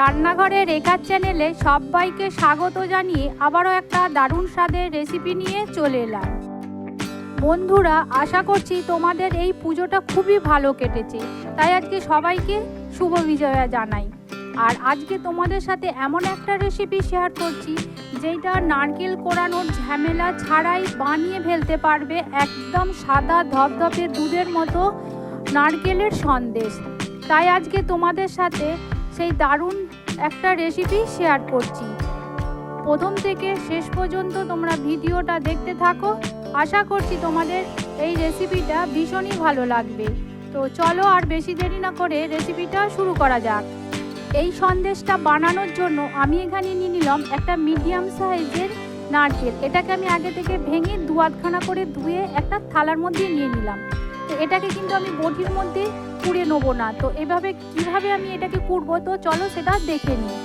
রান্নাঘরের রেখার চ্যানেলে সবাইকে স্বাগত জানিয়ে আবারও একটা দারুণ স্বাদের রেসিপি নিয়ে চলে এলাম। বন্ধুরা, আশা করছি তোমাদের এই পুজোটা খুবই ভালো কেটেছে। তাই আজকে সবাইকে শুভ বিজয়া জানাই। আর আজকে তোমাদের সাথে এমন একটা রেসিপি শেয়ার করছি যেটা নারকেল কোরানোর ঝামেলা ছাড়াই বানিয়ে ফেলতে পারবে একদম সাদা ধপধপে দুধের মতো নারকেলের সন্দেশ। তাই আজকে তোমাদের সাথে সেই দারুণ একটা রেসিপি শেয়ার করছি। প্রথম থেকে শেষ পর্যন্ত তোমরা ভিডিওটা দেখতে থাকো। আশা করছি তোমাদের এই রেসিপিটা ভীষণই ভালো লাগবে। তো চলো আর বেশি দেরি না করে রেসিপিটা শুরু করা যাক। এই সন্দেশটা বানানোর জন্য আমি এখানে নিয়ে নিলাম একটা মিডিয়াম সাইজের নারকেল। এটাকে আমি আগে থেকে ভেঙে দু আধখানা করে ধুয়ে একটা থালার মধ্যে নিয়ে নিলাম। তো এটাকে কিন্তু আমি বটির মধ্যে কুড়ে নেব না। তো এভাবে কীভাবে আমি এটাকে কুড়বো তো চলো সেটা দেখে নিই।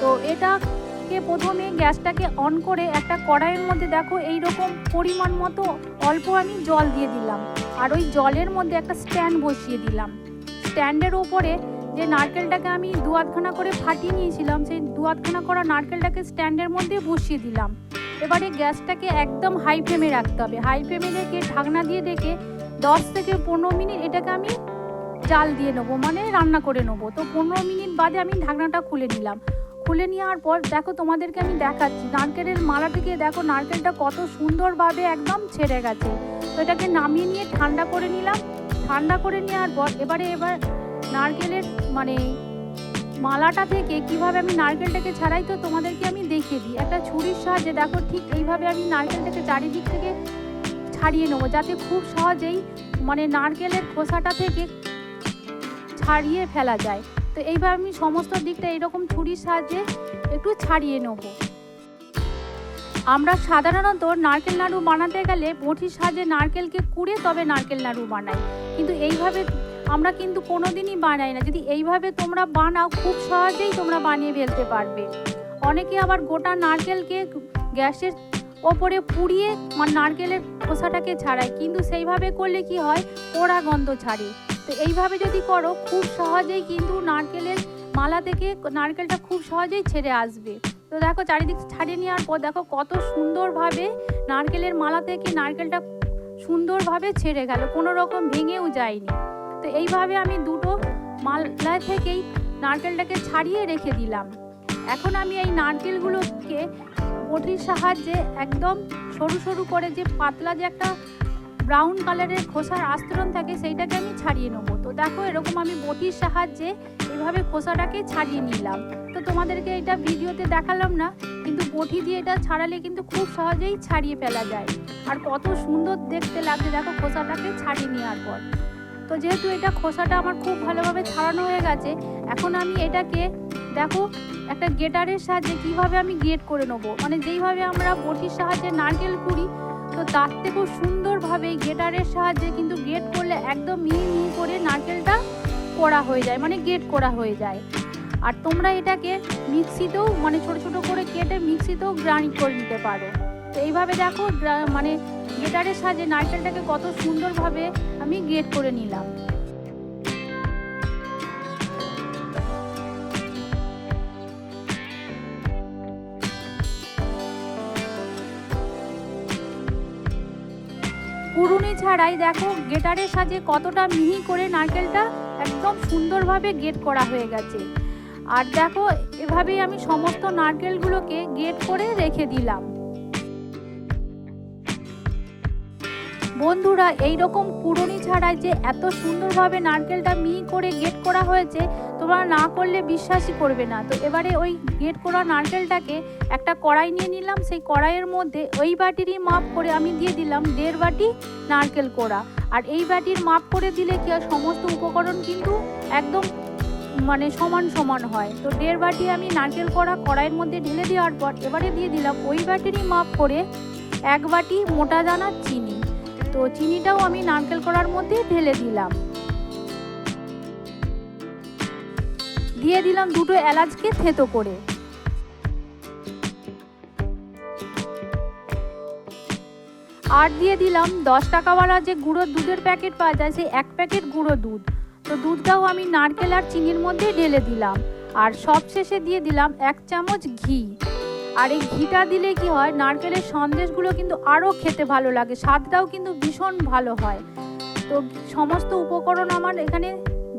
তো এটাকে প্রথমে গ্যাসটাকে অন করে একটা কড়াইয়ের মধ্যে দেখো এই রকম পরিমাণ মতো অল্প আমি জল দিয়ে দিলাম। আর ওই জলের মধ্যে একটা স্ট্যান্ড বসিয়ে দিলাম। স্ট্যান্ডের ওপরে যে নারকেলটাকে আমি দু আধখানা করে ফাটিয়ে নিয়েছিলাম, সেই দু আধখানা করা নারকেলটাকে স্ট্যান্ডের মধ্যে বসিয়ে দিলাম। এবারে গ্যাসটাকে একদম হাই ফ্লেমে রাখতে হবে। হাই ফ্লেমে রেখে ঢাকনা দিয়ে রেখে দশ থেকে পনেরো মিনিট এটাকে আমি জাল দিয়ে নেব মানে রান্না করে নেব। তো পনেরো মিনিট বাদে আমি ঢাকনাটা খুলে নিলাম। খুলে নেওয়ার পর দেখো তোমাদেরকে আমি দেখাচ্ছি। নারকেলের মালা থেকে দেখো নারকেলটা কত সুন্দরভাবে একদম ছেড়ে গেছে। তো এটাকে নামিয়ে নিয়ে ঠান্ডা করে নিলাম। ঠান্ডা করে নেওয়ার পর এবারে এবার নারকেলের মানে মালাটা থেকে কীভাবে আমি নারকেলটাকে ছাড়াই, তো তোমাদেরকে আমি দেখিয়ে দিই। একটা ছুরির সাহায্যে দেখো ঠিক এইভাবে আমি নারকেলটাকে চারিদিক থেকে ছাড়িয়ে নেব, যাতে খুব সহজেই মানে নারকেলের খোসাটা থেকে ছাড়িয়ে ফেলা যায়। তো এইভাবে আমি সমস্ত দিকটা এরকম ছুরির সাহায্যে একটু ছাড়িয়ে নেব। আমরা সাধারণত নারকেল নাড়ু বানাতে গেলে বটির সাহায্যে নারকেলকে কুড়ে তবে নারকেল নাড়ু বানাই। কিন্তু এইভাবে আমরা কিন্তু কোনো দিনই বানাই না। যদি এইভাবে তোমরা বানাও, খুব সহজেই তোমরা বানিয়ে ফেলতে পারবে। অনেকে আবার গোটা নারকেলকে গ্যাসের ওপরে পুড়িয়ে নারকেলের খোসাটাকে ছাড়ায়। কিন্তু সেইভাবে করলে কি হয়? পোড়া গন্ধ ছাড়ে। তো এইভাবে যদি করো, খুব সহজেই কিন্তু নারকেলের মালা থেকে নারকেলটা খুব সহজেই ছেড়ে আসবে। তো দেখো চারিদিক ছাড়িয়ে নেওয়ার পর দেখো কত সুন্দরভাবে নারকেলের মালা থেকে নারকেলটা সুন্দরভাবে ছেড়ে গেল, কোনো রকম ভেঙেও যায়নি। তো এইভাবে আমি দুটো মালা থেকেই নারকেলটাকে ছাড়িয়ে রেখে দিলাম। এখন আমি এই নারকেলগুলোকে বটির সাহায্যে একদম সরু সরু করে যে পাতলা যে একটা ব্রাউন কালারের খোসার আস্তরণ থাকে, সেইটাকে আমি ছাড়িয়ে নেব। তো দেখো, এরকম আমি বটির সাহায্যে এভাবে খোসাটাকে ছাড়িয়ে নিলাম। তো তোমাদেরকে এটা ভিডিওতে দেখালাম না, কিন্তু বটি দিয়ে এটা ছাড়ালে কিন্তু খুব সহজেই ছাড়িয়ে ফেলা যায়। আর কত সুন্দর দেখতে লাগছে, দেখো খোসাটাকে ছাড়িয়ে নেওয়ার পর। তো যেহেতু এটা খোসাটা আমার খুব ভালোভাবে ছাড়ানো হয়ে গেছে, এখন আমি এটাকে, দেখো, একটা গেটারের সাহায্যে কীভাবে আমি গেট করে নেব। মানে যেইভাবে আমরা বটির সাহায্যে নারকেল কুড়ি তো তার থেকেও সুন্দরভাবে গেটারের সাহায্যে কিন্তু গেট করলে একদম মিহি মিহি করে নারকেলটা করা হয়ে যায় মানে গেট করা হয়ে যায়। আর তোমরা এটাকে মিক্সিতেও মানে ছোট ছোট করে কেটে মিক্সিতেও গ্রাইন্ড করে নিতে পারো। তো এইভাবে দেখো মানে গেটারের সাহায্যে নারকেলটাকে কত সুন্দরভাবে আমি গেট করে নিলাম। কুড়ুনি ছাড়াই দেখো গেটারের সাজে কতটা মিহি করে নারকেলটা একদম সুন্দরভাবে গেট করা হয়ে গেছে। আর দেখো, এভাবেই আমি সমস্ত নারকেলগুলোকে গেট করে রেখে দিলাম। বন্ধুরা এই রকম কুড়ুনি ছাড়াই যে এত সুন্দরভাবে নারকেলটা মিহি করে গেট করা হয়েছে তোমরা না করলে বিশ্বাসই করবে না। তো এবারে ওই গেট করা নারকেলটাকে একটা কড়াই নিয়ে নিলাম। সেই কড়াইয়ের মধ্যে ওই বাটিরই মাপ করে আমি দিয়ে দিলাম দেড় বাটি নারকেল কোড়া। আর এই বাটির মাপ করে দিলে কি সমস্ত উপকরণ কিন্তু একদম মানে সমান সমান হয়। তো দেড় বাটি আমি নারকেল কড়া কড়াইয়ের মধ্যে ঢেলে দেওয়ার পর এবারে দিয়ে দিলাম ওই বাটিরই মাপ করে এক বাটি মোটা দানা চিনি। তো চিনিটাও আমি নারকেল কড়ার মধ্যে ঢেলে দিলাম। দিয়ে দিলাম দুটো এলাচকে থেতো করে। আর দিয়ে দিলাম দশ টাকাওয়ালা যে গুঁড়ো দুধের প্যাকেট পাওয়া যায়, সেই এক প্যাকেট গুঁড়ো দুধ। তো দুধটাও আমি নারকেল আর চিনির মধ্যে ঢেলে দিলাম। আর সবশেষে দিয়ে দিলাম এক চামচ ঘি। আর এই ঘিটা দিলে কি হয়, নারকেলের সন্দেশগুলো কিন্তু আরও খেতে ভালো লাগে, স্বাদটাও কিন্তু ভীষণ ভালো হয়। তো সমস্ত উপকরণ আমার এখানে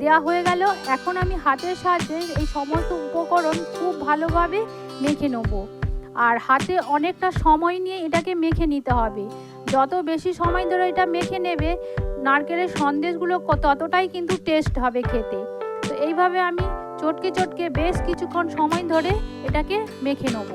দেওয়া হয়ে গেল। এখন আমি হাতের সাহায্যে এই সমস্ত উপকরণ খুব ভালোভাবে মেখে নেব। আর হাতে অনেকটা সময় নিয়ে এটাকে মেখে নিতে হবে। যত বেশি সময় ধরে এটা মেখে নেবে, নারকেলের সন্দেশগুলো ততটাই কিন্তু টেস্ট হবে খেতে। তো এইভাবে আমি চটকে চটকে বেশ কিছুক্ষণ সময় ধরে এটাকে মেখে নেব।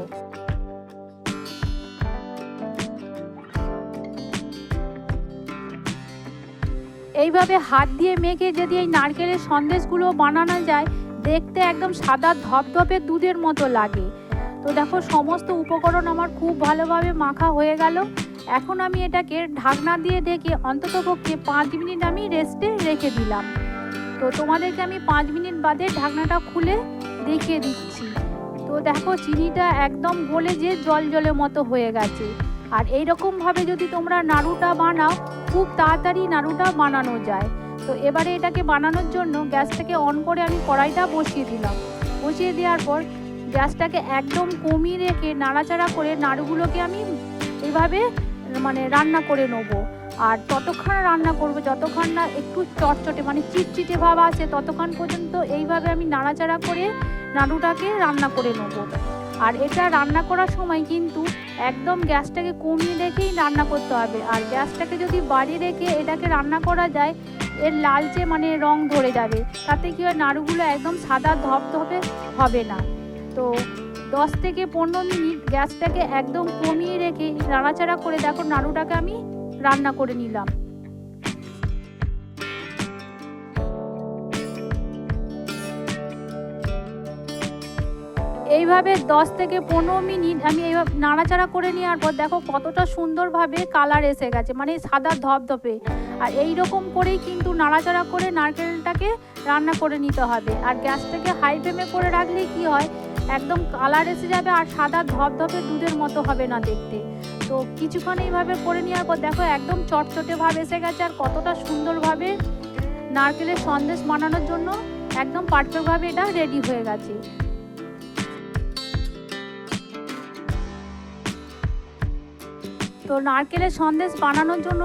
এইভাবে হাত দিয়ে মেখে যদি এই নারকেলের সন্দেশগুলো বানানো যায়, দেখতে একদম সাদা ধপধপে দুধের মতো লাগে। তো দেখো, সমস্ত উপকরণ আমার খুব ভালোভাবে মাখা হয়ে গেল। এখন আমি এটাকে ঢাকনা দিয়ে ঢেকে অন্ততপক্ষে পাঁচ মিনিট আমি রেস্টে রেখে দিলাম। তো তোমাদেরকে আমি পাঁচ মিনিট বাদে ঢাকনাটা খুলে দেখিয়ে দিচ্ছি। তো দেখো, চিনিটা একদম গলে যে জল জলের মতো হয়ে গেছে। আর এই রকমভাবে যদি তোমরা নাড়ুটা বানাও, খুব তাড়াতাড়ি নাড়ুটা বানানো যায়। তো এবারে এটাকে বানানোর জন্য গ্যাসটাকে অন করে আমি কড়াইটা বসিয়ে দিলাম। বসিয়ে দেওয়ার পর গ্যাসটাকে একদম কমিয়ে রেখে নাড়াচাড়া করে নাড়ুগুলোকে আমি এভাবে মানে রান্না করে নেব। আর ততক্ষণ রান্না করব, যতক্ষণ না একটু চটচটে মানে চিটচিটে ভাব আছে ততক্ষণ পর্যন্ত এইভাবে আমি নাড়াচাড়া করে নাড়ুটাকে রান্না করে নেব। আর এটা রান্না করার সময় কিন্তু একদম গ্যাসটাকে কমিয়ে রেখেই রান্না করতে হবে। আর গ্যাসটাকে যদি বাড়িয়ে রেখে এটাকে রান্না করা যায়, এর লালচে মানে রং ধরে যাবে। তাতে কি হয়, নাড়ুগুলো একদম সাদা ধপধপে হবে না। তো দশ থেকে পনেরো মিনিট গ্যাসটাকে একদম কমিয়ে রেখে নাড়াচাড়া করে দেখো, নাড়ুটাকে আমি রান্না করে নিলাম। এইভাবে দশ থেকে পনেরো মিনিট আমি এইভাবে নাড়াচাড়া করে নেওয়ার পর দেখো কতটা সুন্দরভাবে কালার এসে গেছে মানে সাদা ধপধপে। আর এই রকম করেই কিন্তু নাড়াচাড়া করে নারকেলটাকে রান্না করে নিতে হবে। আর গ্যাসটাকে হাই ফ্লেমে করে রাখলে কি হয়, একদম কালার এসে যাবে আর সাদা ধপধপে দুধের মতো হবে না দেখতে। তো কিছুক্ষণ এইভাবে করে নেওয়ার পর দেখো একদম চটচটে ভাব এসে গেছে আর কতটা সুন্দরভাবে নারকেলের সন্দেশ বানানোর জন্য একদম পারফেক্টভাবে এটা রেডি হয়ে গেছে। তো নারকেলের সন্দেশ বানানোর জন্য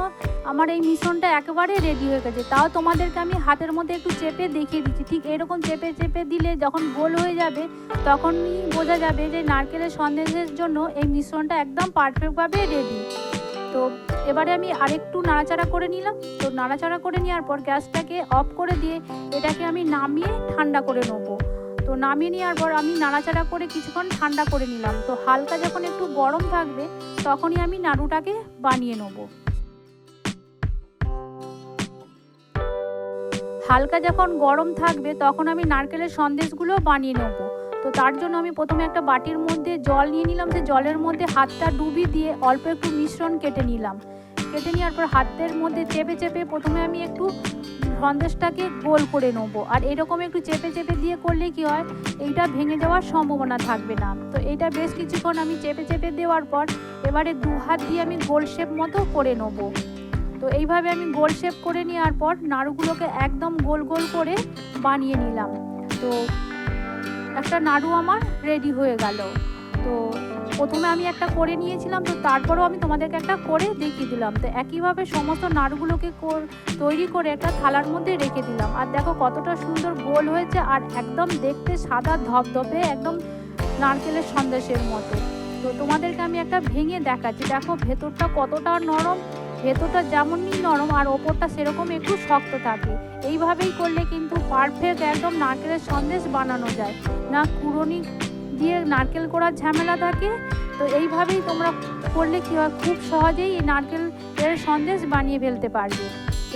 আমার এই মিশ্রণটা একেবারে রেডি হয়ে গেছে। তাও তোমাদেরকে আমি হাতের মধ্যে একটু চেপে দেখিয়ে দিচ্ছি। ঠিক এরকম চেপে চেপে দিলে যখন গোল হয়ে যাবে, তখনই বোঝা যাবে যে নারকেলের সন্দেশের জন্য এই মিশ্রণটা একদম পারফেক্টভাবে রেডি তো এবারে আমি আরেকটু নাড়াচাড়া করে নিলাম। তো নাড়াচাড়া করে নেওয়ার পর গ্যাসটাকে অফ করে দিয়ে এটাকে আমি নামিয়ে ঠান্ডা করে নেব। তো নামিয়ে নেওয়ার পর আমি নাড়াচাড়া করে কিছুক্ষণ ঠান্ডা করে নিলাম। তো হালকা যখন একটু গরম থাকবে, তখনই আমি নাড়ুটাকে বানিয়ে নেব। হালকা যখন গরম থাকবে, তখন আমি নারকেলের সন্দেশগুলো বানিয়ে নেব। তো তার জন্য আমি প্রথমে একটা বাটির মধ্যে জল নিয়ে নিলাম। যে জলের মধ্যে হাতটা ডুবি দিয়ে অল্প একটু মিশ্রণ কেটে নিলাম। কেটে নেওয়ার পর হাতের মধ্যে চেপে চেপে প্রথমে আমি একটু সন্দেশটাকে গোল করে নেব। আর এরকম একটু চেপে চেপে দিয়ে করলে কি হয়, এইটা ভেঙে যাওয়ার সম্ভাবনা থাকবে না। তো এইটা বেশ কিছুক্ষণ আমি চেপে চেপে দেওয়ার পর এবারে দু হাত দিয়ে আমি গোল শেপ মতো করে নেব। তো এইভাবে আমি গোল শেপ করে নেওয়ার পর নাড়ুগুলোকে একদম গোল গোল করে বানিয়ে নিলাম। তো একটা নাড়ু আমার রেডি হয়ে গেল। তো প্রথমে আমি একটা করে নিয়েছিলাম, তো তারপরেও আমি তোমাদেরকে একটা করে দেখিয়ে দিলাম। তো একইভাবে সমস্ত নাড়ুগুলোকে তৈরি করে একটা থালার মধ্যে রেখে দিলাম। আর দেখো কতটা সুন্দর গোল হয়েছে, আর একদম দেখতে সাদা ধপধপে, একদম নারকেলের সন্দেশের মতো। তো তোমাদেরকে আমি একটা ভেঙে দেখাচ্ছি। দেখো ভেতরটা কতটা নরম, ভেতরটা যেমনই নরম, আর ওপরটা সেরকম একটু শক্ত থাকে। এইভাবেই করলে কিন্তু পারফেক্ট একদম নারকেলের সন্দেশ বানানো যায়। না, কুড়নি দিয়ে নারকেল করার ঝামেলা থাকে, তো এইভাবেই তোমরা করলে কী হয়? খুব সহজেই এই নারকেলের সন্দেশ বানিয়ে ফেলতে পারবে।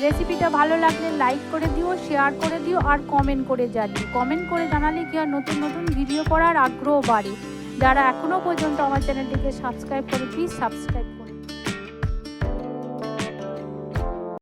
রেসিপিটা ভালো লাগলে লাইক করে দিও, শেয়ার করে দিও আর কমেন্ট করে জানিও। কমেন্ট করে জানালে কী হয়? নতুন নতুন ভিডিও করার আগ্রহ বাড়ে। যারা এখনও পর্যন্ত আমার চ্যানেলটিকে সাবস্ক্রাইব করে, প্লিজ সাবস্ক্রাইব করে।